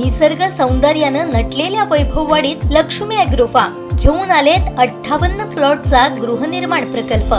निसर्ग सौंदर्यानं नटलेल्या वैभववाडीत लक्ष्मी अॅग्रो फार्म घेऊन आलेत अठ्ठावन्न प्लॉटचा गृहनिर्माण प्रकल्प.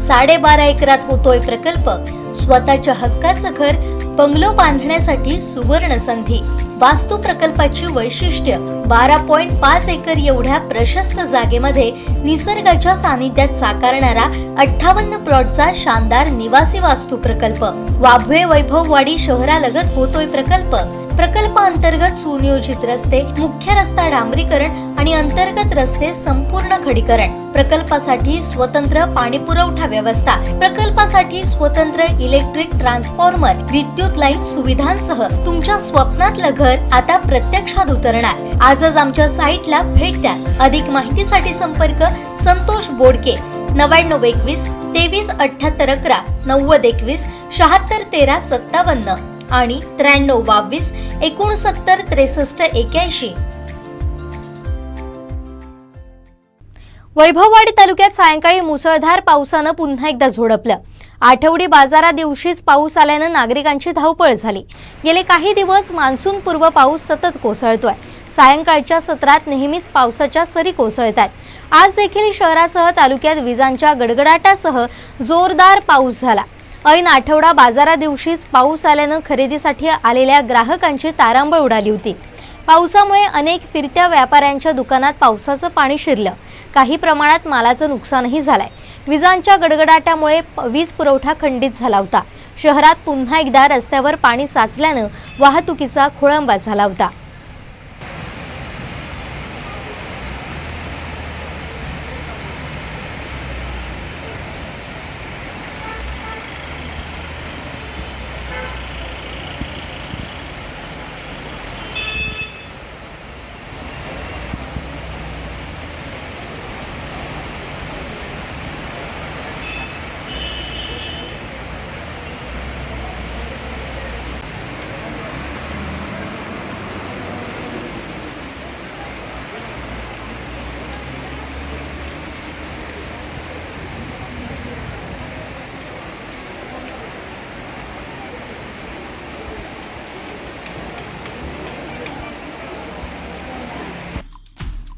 साडेबारा एकरात होतोय प्रकल्प. स्वतःच्या हक्काचं घर बंगलो बांधण्यासाठी सुवर्ण संधी वास्तू प्रकल्पाची वैशिष्ट्य बारा पॉइंट पाच एकर एवढ्या प्रशस्त जागेमध्ये निसर्गाच्या सानिध्यात साकारणारा अठ्ठावन्न प्लॉटचा शानदार निवासी वास्तू प्रकल्प. वाभवे वैभववाडी शहरालगत होतोय प्रकल्प. प्रकल्प अंतर्गत सुनियोजित रस्ते मुख्य रस्ता डांबरीकरण आणि अंतर्गत रस्ते संपूर्ण खडीकरण. प्रकल्पासाठी स्वतंत्र पाणी पुरवठा व्यवस्था. प्रकल्पासाठी स्वतंत्र इलेक्ट्रिक ट्रान्सफॉर्मर विद्युत लाईन सुविधांसह तुमच्या स्वप्नातलं घर आता प्रत्यक्षात उतरणार. आजच आमच्या साईटला भेट द्या. अधिक माहितीसाठी संपर्क संतोष बोडके. नव्याण्णव एकवीस तेवीस अठ्याहत्तर अकरा नव्वद एकवीस शहात्तर तेरा सत्तावन्न आणि त्र्याण्णव बावीस एकोणसत्तर त्रेसष्ट एक्याऐंशी. वैभववाडी तालुक्यात सायंकाळी मुसळधार पावसानं पुन्हा एकदा झोडपलं. आठवडी बाजारा दिवशीच पाऊस आल्यानं नागरिकांची धावपळ झाली. गेले काही दिवस मान्सूनपूर्व पाऊस सतत कोसळतोय. सायंकाळच्या सत्रात नेहमीच पावसाच्या सरी कोसळत आहेत आज देखील शहरासह तालुक्यात विजांच्या गडगडाटासह जोरदार पाऊस झाला. ऐन आठवडा बाजारा दिवशीच पाऊस आल्यानं खरेदीसाठी आलेल्या ग्राहकांची तारांबळ उडाली होती. पावसामुळे अनेक फिरत्या व्यापाऱ्यांच्या दुकानात पावसाचं पाणी शिरलं. काही प्रमाणात मालाचं नुकसानही झालंय. विजांच्या गडगडाटामुळे वीज पुरवठा खंडित झाला होता. शहरात पुन्हा एकदा रस्त्यावर पाणी साचल्यानं वाहतुकीचा खोळंबा झाला होता.